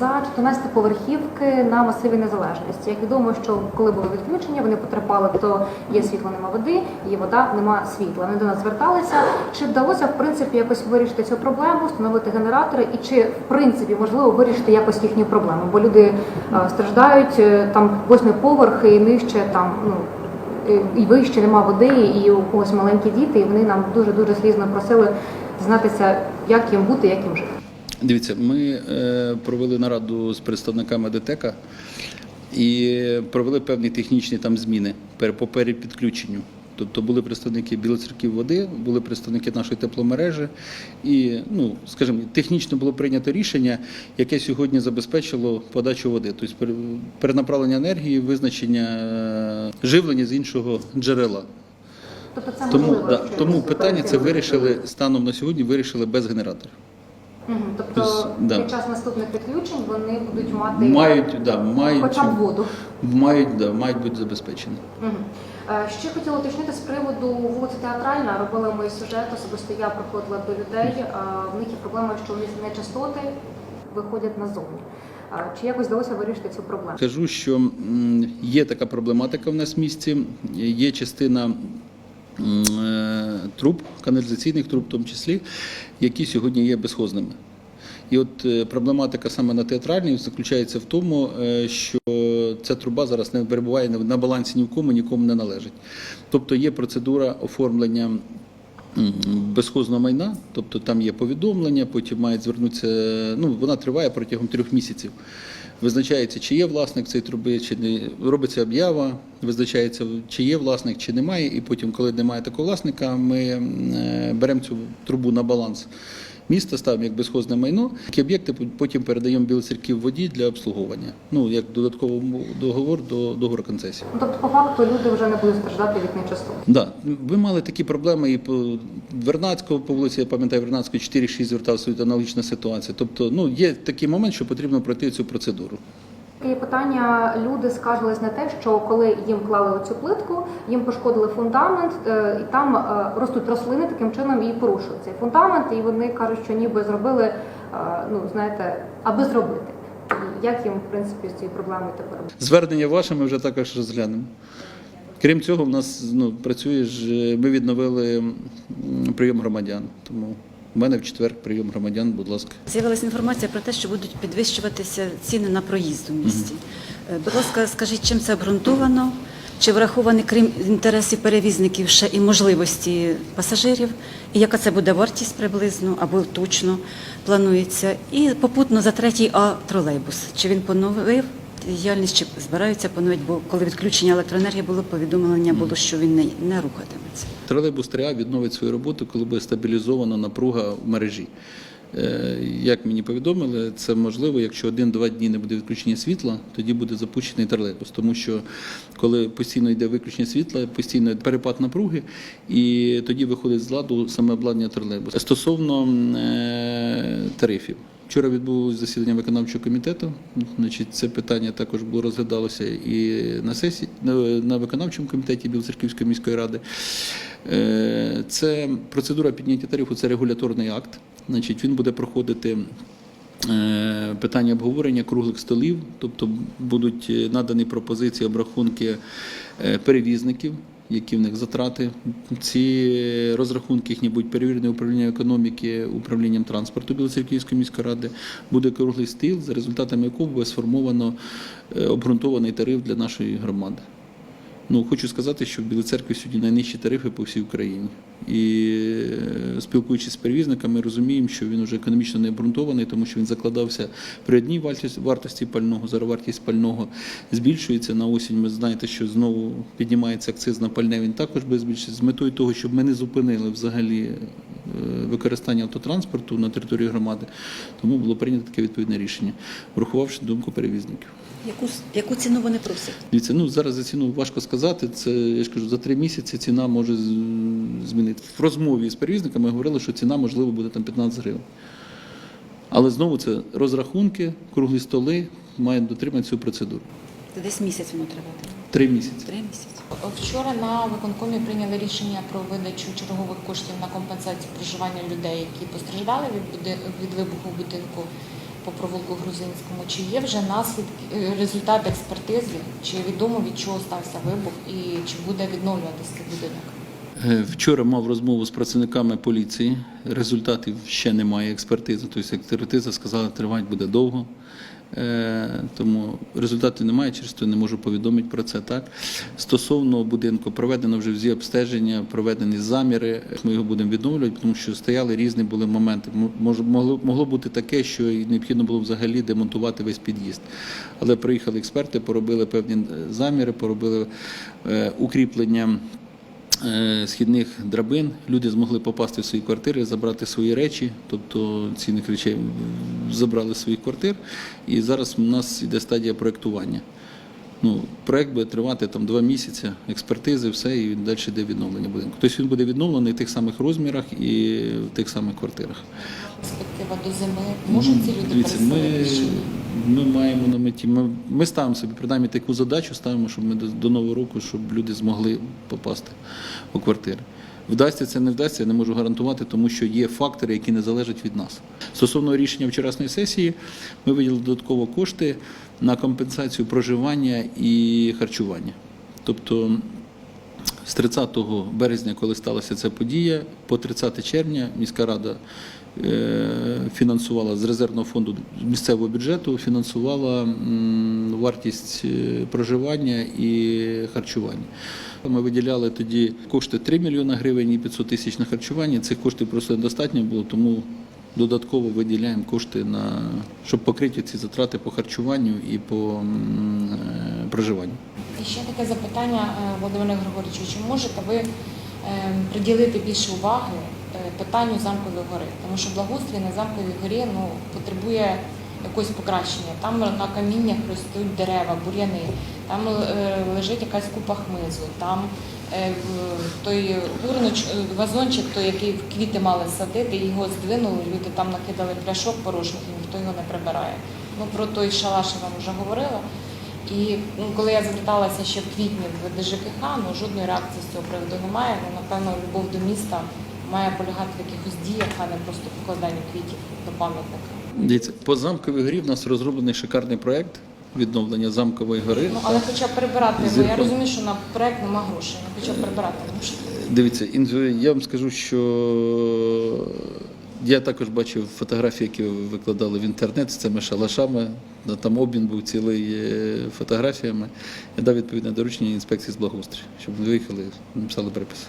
За 14 поверхівки на масиві незалежності. Як відомо, що коли були відключення, вони потерпали, то є світло, нема води, є вода, нема світла. Вони до нас зверталися. Чи вдалося в принципі якось вирішити цю проблему, встановити генератори, і чи в принципі можливо вирішити якось їхню проблему? Бо люди е, страждають е, там восьмий поверх і нижче там ну. і- вище нема води, і у когось маленькі діти, і вони нам дуже дуже слізно просили дізнатися, як їм бути, як їм жити. Дивіться, ми е, провели нараду з представниками ДТЕКа і провели певні технічні там зміни по перепідключенню. Тобто були представники білоцерків води, були представники нашої тепломережі, і ну скажімо, технічно було прийнято рішення, яке сьогодні забезпечило подачу води, тобто перенаправлення енергії, визначення е, живлення з іншого джерела. Тобто це Тому да, тому питання це вирішили станом на сьогодні. Вирішили без генератора. Мгм. Тобто Тобто, да. під час наступних підключень вони будуть мати Мають, да, мають, хоча б воду. мають, да, мають бути забезпечені. Е, Ще хотіла уточнити з приводу вулиці Театральна. Робили ми сюжет, особисто я приходила до людей. Е, В них є проблема, що вони нечистоти виходять назовні. Е, Чи якось вдалося вирішити цю проблему? Кажу, що є така проблематика в нас в місті. Є частина труб, каналізаційних труб, в тому числі, які сьогодні є безхозними. І от е, проблематика саме на театральній заключається в тому, е, що ця труба зараз не перебуває на- балансі ні в кому, нікому не належить. Тобто є процедура оформлення безхозного майна, тобто там є повідомлення, потім мають звернутися. Ну вона триває протягом трьох місяців. Визначається, чи є власник цієї труби, чи не робиться об'ява, визначається, чи є власник, чи немає. І потім, коли немає такого власника, ми е, беремо цю трубу на баланс міста, ставимо як безхозне майно. Такі об'єкти потім передаємо білоцерків воді для обслуговування. Ну як додатковий договор до договору концесії. Ну, Тобто, по факту люди вже не будуть страждати від нечистот. Да, ви мали такі проблеми і по Вернацького по вулиці, я пам'ятаю, Вернацького 4-6 звертався від аналогічна ситуація. Тобто, ну є такий момент, що потрібно пройти цю процедуру. Таке питання люди скаржились на те, що коли їм клали оцю плитку, їм пошкодили фундамент, е, і там е, ростуть рослини, таким чином і порушили цей фундамент, і вони кажуть, що ніби зробили, е, ну знаєте, аби зробити. І як їм, в принципі, з цією проблемою тепер? Звернення ваше ми вже також розглянемо. Крім цього, в нас ну, працює ж, ми відновили прийом громадян. Тому в мене в четвер прийом громадян, будь ласка. З'явилася інформація про те, що будуть підвищуватися ціни на проїзд у місті. Е, Будь ласка, скажіть, чим це обґрунтовано? Чи враховані, крім інтересів перевізників, ще і можливості пасажирів? І яка це буде вартість приблизно або точно планується? І попутно за третій А тролейбус. Чи він поновив діяльність, чи збираються поновити? Бо коли відключення електроенергії було, повідомлення було, що він не, не рухатиметься. Тролейбус 3А відновить свою роботу, коли буде стабілізована напруга в мережі. Е, Як мені повідомили, це можливо, якщо один-два дні не буде відключення світла, тоді буде запущений тролейбус. Тому що коли постійно йде виключення світла, постійно перепад напруги, і тоді виходить з ладу саме обладнання тролейбусу. Стосовно е, тарифів. Вчора відбулося засідання виконавчого комітету. Значить, це питання також було розглядалося і на сесії на, на виконавчому комітеті Білоцерківської міської ради. Е, Це процедура підняття тарифу, це регуляторний акт. Значить, він буде проходити. е, Питання обговорення круглих столів, тобто будуть е, надані пропозиції, обрахунки перевізників, які в них затрати. Ці розрахунки їхні будуть перевірені управління економіки, управлінням транспорту Білоцерківської міської ради. Буде круглий стіл, за результатами якого буде сформовано е, обґрунтований тариф для нашої громади. Ну, хочу сказати, що в Білоцеркві сьогодні найнижчі тарифи по всій Україні. І спілкуючись з перевізниками, розуміємо, що він вже економічно не обґрунтований, тому що він закладався при одній вартості, пального. Зараз вартість пального збільшується на осінь. Ми знаєте, що знову піднімається акциз на пальне. Він також буде збільшитися з метою того, щоб ми не зупинили взагалі е, використання автотранспорту на території громади. Тому було прийнято таке відповідне рішення, врахувавши думку перевізників. Яку, яку ціну вони просять? Дивіться, ну зараз за ціну важко сказати. Це я ж кажу, за три місяці ціна може змінити. В розмові з перевізниками говорили, що ціна можливо буде там 15 гривень. Але знову це розрахунки, круглі столи мають дотримати цю процедуру. Це десь місяць воно триватиме. Три місяці. Три місяці. Вчора на виконкомі прийняли рішення про видачу чергових коштів на компенсацію проживання людей, які постраждали від, від вибуху будинку. По провулку Грузинському. Чи є вже наслідки е, результат експертизи? Чи відомо від чого стався вибух і чи буде відновлюватися цей будинок? Е, Вчора мав розмову з працівниками поліції. Результатів ще немає експертизи. Тобто експертиза сказала, тривати буде довго. Е, Тому результатів немає, через то не можу повідомити про це. Так стосовно будинку, проведено вже всі обстеження, проведені заміри. Ми його будемо відновлювати, тому що стояли різні були моменти. Могло, могло бути таке, що необхідно було взагалі демонтувати весь під'їзд. Але приїхали експерти, поробили певні е, заміри, поробили е, укріплення східних драбин. Люди змогли попасти в свої квартири, забрати свої речі, тобто цінних речей забрали з своїх квартир. І зараз у нас йде стадія проєктування. Ну, проект буде тривати там два місяці, експертизи, все, і далі йде відновлення будинку. Тобто він буде відновлений в тих самих розмірах і в тих самих квартирах. Перспектива до зими. Можуть ці люди Дивіться, ми, ми маємо на меті. Ми, ми ставимо собі принаймні таку задачу, ставимо, щоб ми до, до нового року, щоб люди змогли попасти у квартири. Вдасться це, не вдасться, я не можу гарантувати, тому що є фактори, які не залежать від нас. Стосовно рішення вчорашньої сесії, ми виділили додатково кошти на компенсацію проживання і харчування. Тобто з 30 березня, коли сталася ця подія, по 30 червня міська рада е, фінансувала з резервного фонду місцевого бюджету, фінансувала вартість е, проживання і харчування. Ми виділяли тоді кошти 3 мільйони гривень і 500 тисяч на харчування. Цих коштів просто недостатньо було, тому додатково виділяємо кошти на щоб покрити ці затрати по харчуванню і по е. І ще таке запитання, е, Володимире Григорійовичу, чи можете ви е, приділити більше уваги е, питанню замкової гори? Тому що благоустрій на замковій горі ну, потребує якогось покращення. Там на каміннях ростуть дерева, бур'яни, там лежить якась купа хмизу, там той урноч, е, вазончик, той, який квіти мали садити, його здвинули, люди там накидали пляшок порожніх, і ніхто його не прибирає. Ну про той шалаш я вам вже говорила. І ну, коли я зверталася ще в квітні в ДЖКХ, ну жодної реакції з цього приводу немає. Ну, напевно, любов до міста має полягати в якихось діях, а не просто покладанню квітів до пам'ятника. Дивіться, по замковій горі в нас розроблений шикарний проект відновлення замкової гори. Ну але хоча б прибирати, бо я розумію, що на проект нема грошей, ну хоча б прибирати. Дивіться, інж- я вам скажу, що я також бачив фотографії, які ви викладали в інтернет з цими шалашами. Там обмін був цілий е, фотографіями. Я дав відповідне доручення інспекції з благоустрою, щоб вони виїхали, написали припис.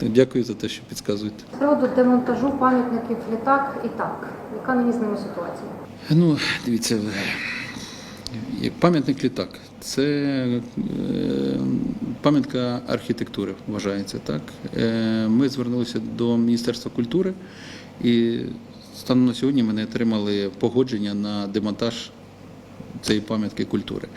Дякую за те, що підказуєте. З приводу демонтажу пам'ятників літак і так. Яка нині з ними ситуація? Ну, дивіться, як пам'ятник літак. Це е, пам'ятка архітектури, вважається так. Е, Ми звернулися до Міністерства культури і станом на сьогодні ми не отримали погодження на демонтаж цієї пам'ятки культури.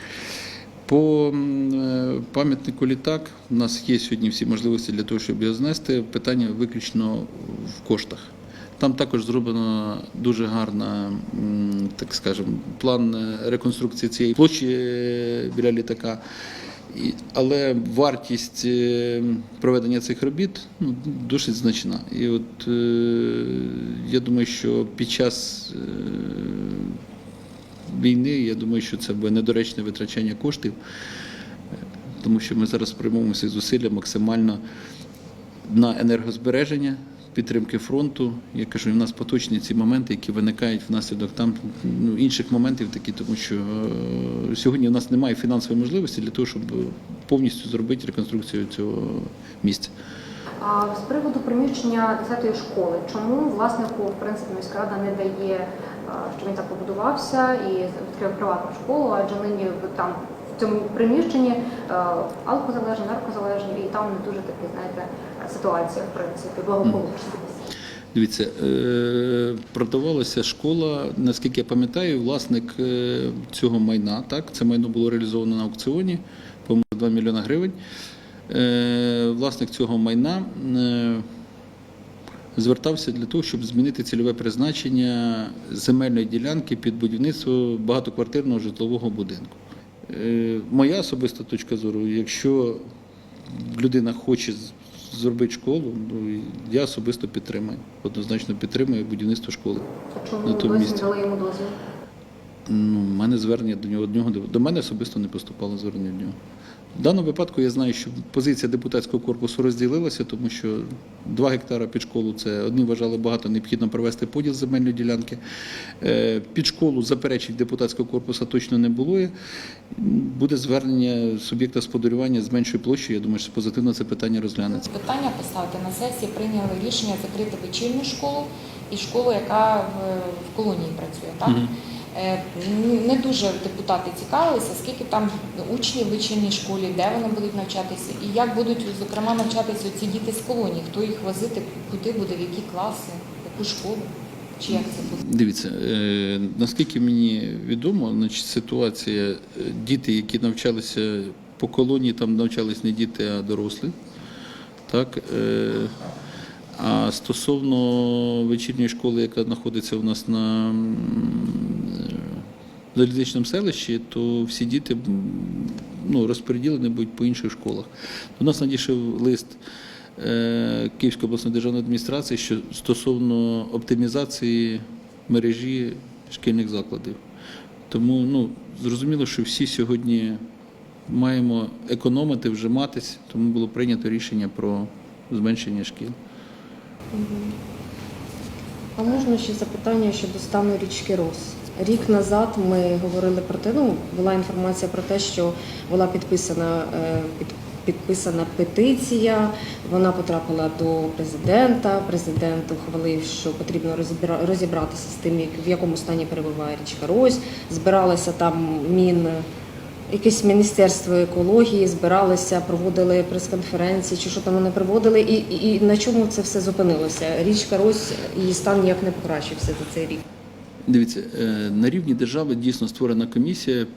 По е, пам'ятнику літак у нас є сьогодні всі можливості для того, щоб його знести. Питання виключно в коштах. Там також зроблено дуже гарна, так скажемо, план реконструкції цієї площі е, біля літака. Але вартість е, проведення цих робіт ну, досить значна. І от е, я думаю, що під час е, війни, я думаю, що це буде недоречне витрачання коштів, тому що ми зараз приймемо всі зусилля максимально на енергозбереження, підтримки фронту. Я кажу, в нас поточні ці моменти, які виникають внаслідок там ну, інших моментів, такі, тому що е, сьогодні в нас немає фінансової можливості для того, щоб повністю зробити реконструкцію цього місця. А з приводу приміщення 10-ї школи, чому власнику в принципі міська рада не дає, а, що він так побудувався і відкрив приватну школу, адже нині там в цьому приміщенні е, алкозалежні, наркозалежні, і там не дуже такі, знаєте, ситуація, в принципі, благополучна. Дивіться, е, продавалася школа, наскільки я пам'ятаю, власник е, цього майна, так, це майно було реалізовано на аукціоні, по-моєму, 2 мільйона гривень. Е, Власник цього майна звертався для того, щоб змінити цільове призначення земельної ділянки під будівництво багатоквартирного житлового будинку. Моя особиста точка зору, якщо людина хоче зробити школу, ну, я особисто підтримую. Однозначно підтримую будівництво школи. Чому На тому місці. дали йому дозвіл? Ну, в мене звернення до нього, до нього до мене особисто не поступало звернення до нього. В даному випадку я знаю, що позиція депутатського корпусу розділилася, тому що 2 гектара під школу це одні вважали багато, необхідно провести поділ земельної ділянки. Е, Під школу заперечень депутатського корпусу точно не було. Буде звернення суб'єкта господарювання з меншою площею. Я думаю, що позитивно це питання розглянеться. Питання поставити на сесії прийняли рішення закрити вечірню школу і школу, яка в, колонії працює. Так? Мгм. Е, Не дуже депутати цікавилися, скільки там учнів в вечірній школі, де вони будуть навчатися, і як будуть, зокрема, навчатися ці діти з колонії, хто їх возити, куди буде, в які класи, в яку школу, чи як це буде. Дивіться, е, наскільки мені відомо, значить, ситуація, е, діти, які навчалися по колонії, там навчались не діти, а дорослі. Так, а стосовно вечірньої школи, яка знаходиться у нас на залізничному селищі, то всі діти ну, розподілені будуть по інших школах. До нас надійшов лист е, Київської обласної державної адміністрації що стосовно оптимізації мережі шкільних закладів. Тому ну, зрозуміло, що всі сьогодні маємо економити, вжиматись, тому було прийнято рішення про зменшення шкіл. А можна ще запитання щодо стану річки Рос? Рік назад ми говорили про те, ну була інформація про те, що була підписана е, під, підписана петиція. Вона потрапила до президента. Президент ухвалив, що потрібно розібра- розібратися з тим, в якому стані перебуває річка Рось. Збиралися там мін. Якесь міністерство екології збиралися, проводили прес-конференції, чи що там вони проводили, і, і, і на чому це все зупинилося? Річка Рось її стан ніяк не покращився за цей рік. Дивіться, е, на рівні держави дійсно створена комісія.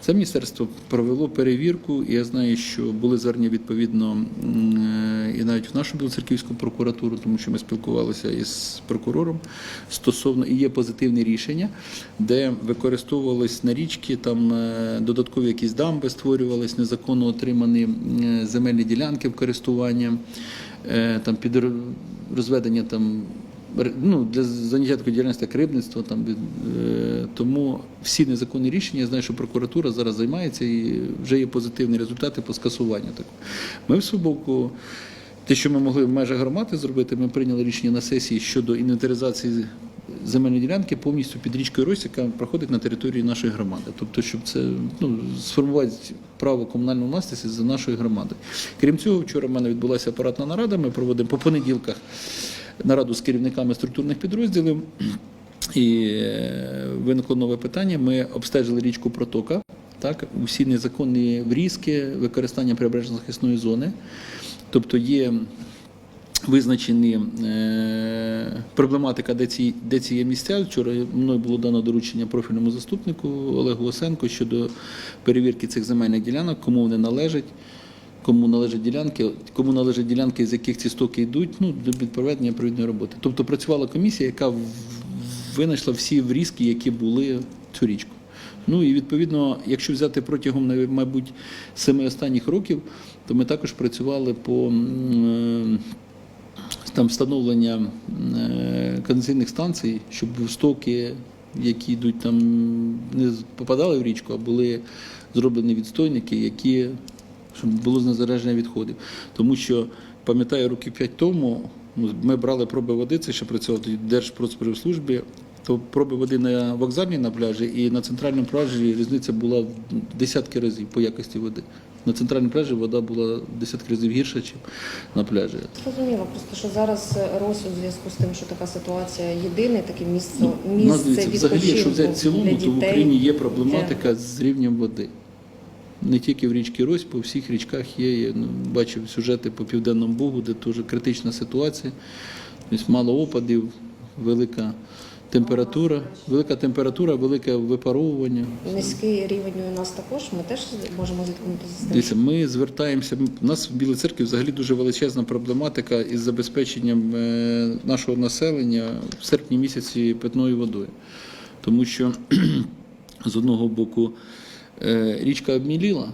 Це міністерство провело перевірку, і я знаю, що були звернення відповідно е, і навіть в нашу Білоцерківську прокуратуру, тому що ми спілкувалися із прокурором стосовно і є позитивне рішення, де використовувались на річки там е, додаткові якісь дамби, створювались незаконно отримані земельні ділянки в користування, там під розведення там ну, для заняття такої діяльності як рибництво. Там, е, тому всі незаконні рішення, я знаю, що прокуратура зараз займається і вже є позитивні результати по скасуванню такого. Ми в боку, те, що ми могли в межах громади зробити, ми прийняли рішення на сесії щодо інвентаризації земельної ділянки повністю під річкою Рось, яка проходить на території нашої громади. Тобто, щоб це ну, сформувати право комунальної власності за нашою громадою. Крім цього, вчора в мене відбулася апаратна нарада. Ми проводимо по понеділках нараду з керівниками структурних підрозділів. І е, виникло нове питання. Ми обстежили річку Протока, так, усі незаконні врізки, використання прибережно захисної зони. Тобто є визначені е, проблематика, де ці, де ці є місця. Вчора мною було дано доручення профільному заступнику Олегу Лосенко щодо перевірки цих земельних ділянок, кому вони належать. Кому належать ділянки, кому належать ділянки, з яких ці стоки йдуть, ну для проведення відповідної роботи. Тобто працювала комісія, яка винайшла всі врізки, які були цю річку. Ну і відповідно, якщо взяти протягом, мабуть, семи останніх років, то ми також працювали по е, там встановлення е, кондиційних станцій, щоб стоки, які йдуть там, не попадали в річку, а були зроблені відстойники, які щоб було знезараження відходів. Тому що пам'ятаю, років п'ять тому ну, ми брали проби води, це ще працював тоді в Держпродспоживслужбі, то проби води на вокзальній на пляжі і на центральному пляжі різниця була в десятки разів по якості води. На центральному пляжі вода була в десятки разів гірша, ніж на пляжі. Зрозуміло, просто що зараз Рос у зв'язку з тим, що така ситуація єдине таке місце, Ну, у місце взагалі, якщо взяти в цілому, для то в. Україні є проблематика з рівнем води. Не тільки в річці Рось, по всіх річках є. Я ну, бачив сюжети по Південному Бугу, де теж критична ситуація. Тобто мало опадів, велика температура, велика температура, велике випаровування. Низький рівень у нас також. Ми теж можемо зіткнутися з тим. Ми звертаємося. У нас в Білій церкві взагалі дуже величезна проблематика із забезпеченням е, нашого населення в серпні місяці питною водою. Тому що з одного боку річка обміліла,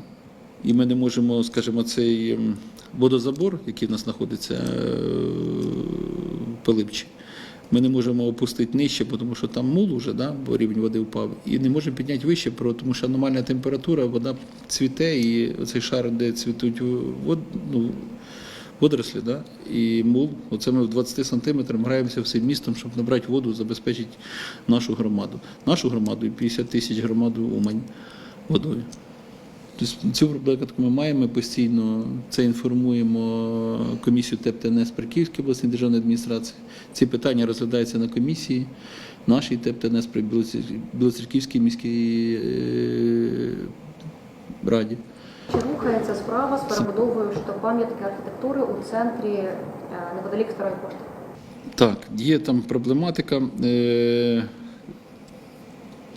і ми не можемо, скажімо, цей ем, водозабор, який в нас знаходиться е, в Пилипчі. Ми не можемо опустити нижче, тому що там мул уже, да, бо рівень води впав, і не можемо підняти вище, тому що аномальна температура, вода цвіте, і оцей шар, де цвітуть вод, ну, водорослі, да, і мул. Оце ми в 20 сантиметрах граємося всім містом, щоб набрати воду, забезпечити нашу громаду. Нашу громаду і 50 тисяч громаду Умань водою. Тобто цю проблематику ми маємо ми постійно. Це інформуємо комісію ТЕП ТНС при Київській обласній державній адміністрації. Ці питання розглядаються на комісії нашій ТЕП ТНС при Білоцерківській міській е, раді. Чи рухається справа з перебудовою пам'ятки архітектури у центрі е, неподалік старої пошти? Так, є там проблематика.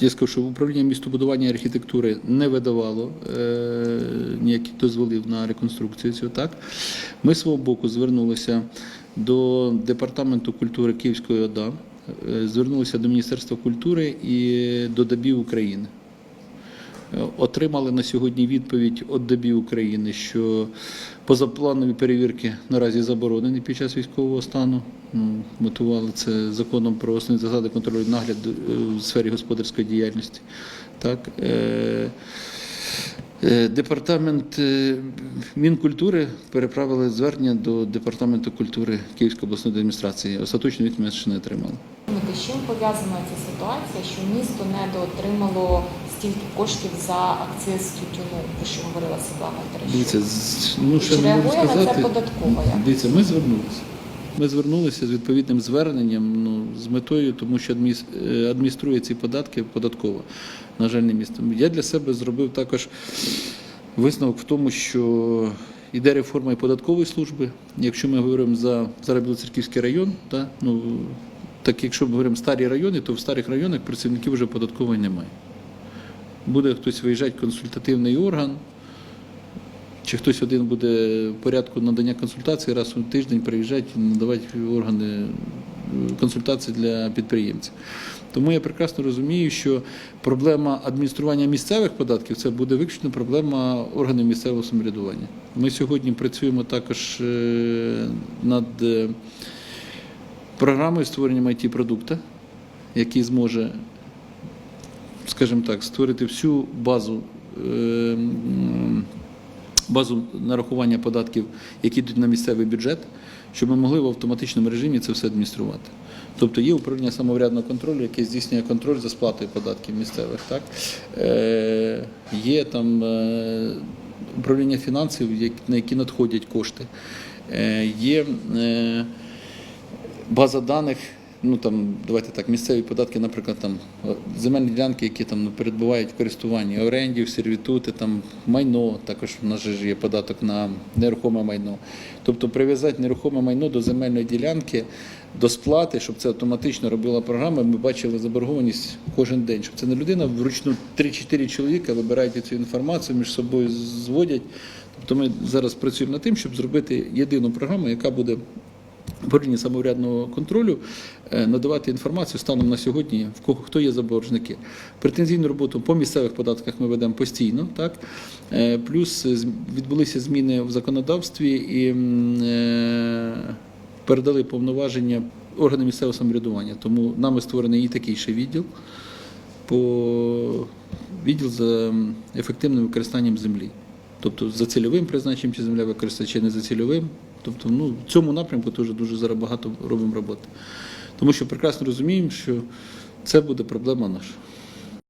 Я скажу, що управління містобудування і архітектури не видавало е, ніяких дозволів на реконструкцію цього. Так? Ми свого боку звернулися до Департаменту культури Київської ОДА, е, звернулися до Міністерства культури і до ДАБІ України. Отримали на сьогодні відповідь від ДАБІ України, що позапланові перевірки наразі заборонені під час військового стану. Ну, Мотивували це законом про основні засади контролю нагляду е, в сфері господарської діяльності. Так, е, е, Департамент Мінкультури переправили звернення до Департаменту культури Київської обласної адміністрації. Остаточну відповідь ще не отримали. З чим пов'язана ця ситуація, що місто недоотримало стільки коштів за акциз тютюну, про що говорила Світлана Дивіться, ну, ще Чи не можу реагує на це сказати. податкова? як? Дивіться, ми звернулися. Ми звернулися з відповідним зверненням ну, з метою, тому що адміс- е, адмініструє ці податки податково, на жаль, не місто. Я для себе зробив також висновок в тому, що йде реформа і податкової служби. Якщо ми говоримо за зараз Білоцерківський район, та, ну, так якщо ми говоримо старі райони, то в старих районах працівників вже податкової немає. Буде хтось виїжджати консультативний орган, чи хтось один буде в порядку надання консультації раз у тиждень приїжджати і надавати органи е, консультацій для підприємців. Тому я прекрасно розумію, що проблема адміністрування місцевих податків це буде виключно проблема органів місцевого самоврядування. Ми сьогодні працюємо також е, над е, програмою створення it продукту який зможе скажімо так, створити всю базу, е, базу нарахування податків, які йдуть на місцевий бюджет, щоб ми могли в автоматичному режимі це все адмініструвати. Тобто є управління самоврядного контролю, яке здійснює контроль за сплатою податків місцевих. Так? Е, є там е, управління фінансів, на які надходять кошти. Е, є база даних. Ну там давайте так, місцеві податки, наприклад, там земельні ділянки, які там ну, перебувають в користуванні орендів, сервітути, там майно. Також в нас же є податок на нерухоме майно. Тобто прив'язати нерухоме майно до земельної ділянки, до сплати, щоб це автоматично робила програма. Ми бачили заборгованість кожен день, щоб це не людина вручну 3-4 чоловіка вибирають цю інформацію, між собою зводять. Тобто ми зараз працюємо над тим, щоб зробити єдину програму, яка буде управління самоврядного контролю е, надавати інформацію станом на сьогодні, в кого хто є заборжники. Претензійну роботу по місцевих податках ми ведемо постійно, так Е, плюс відбулися зміни в законодавстві і е, передали повноваження органам місцевого самоврядування. Тому нами створений і такий ще відділ по відділ за ефективним використанням землі. Тобто за цільовим призначенням чи земля використовується, чи не за цільовим. Тобто, ну, в цьому напрямку теж дуже зараз багато робимо роботи. Тому що прекрасно розуміємо, що це буде проблема наша.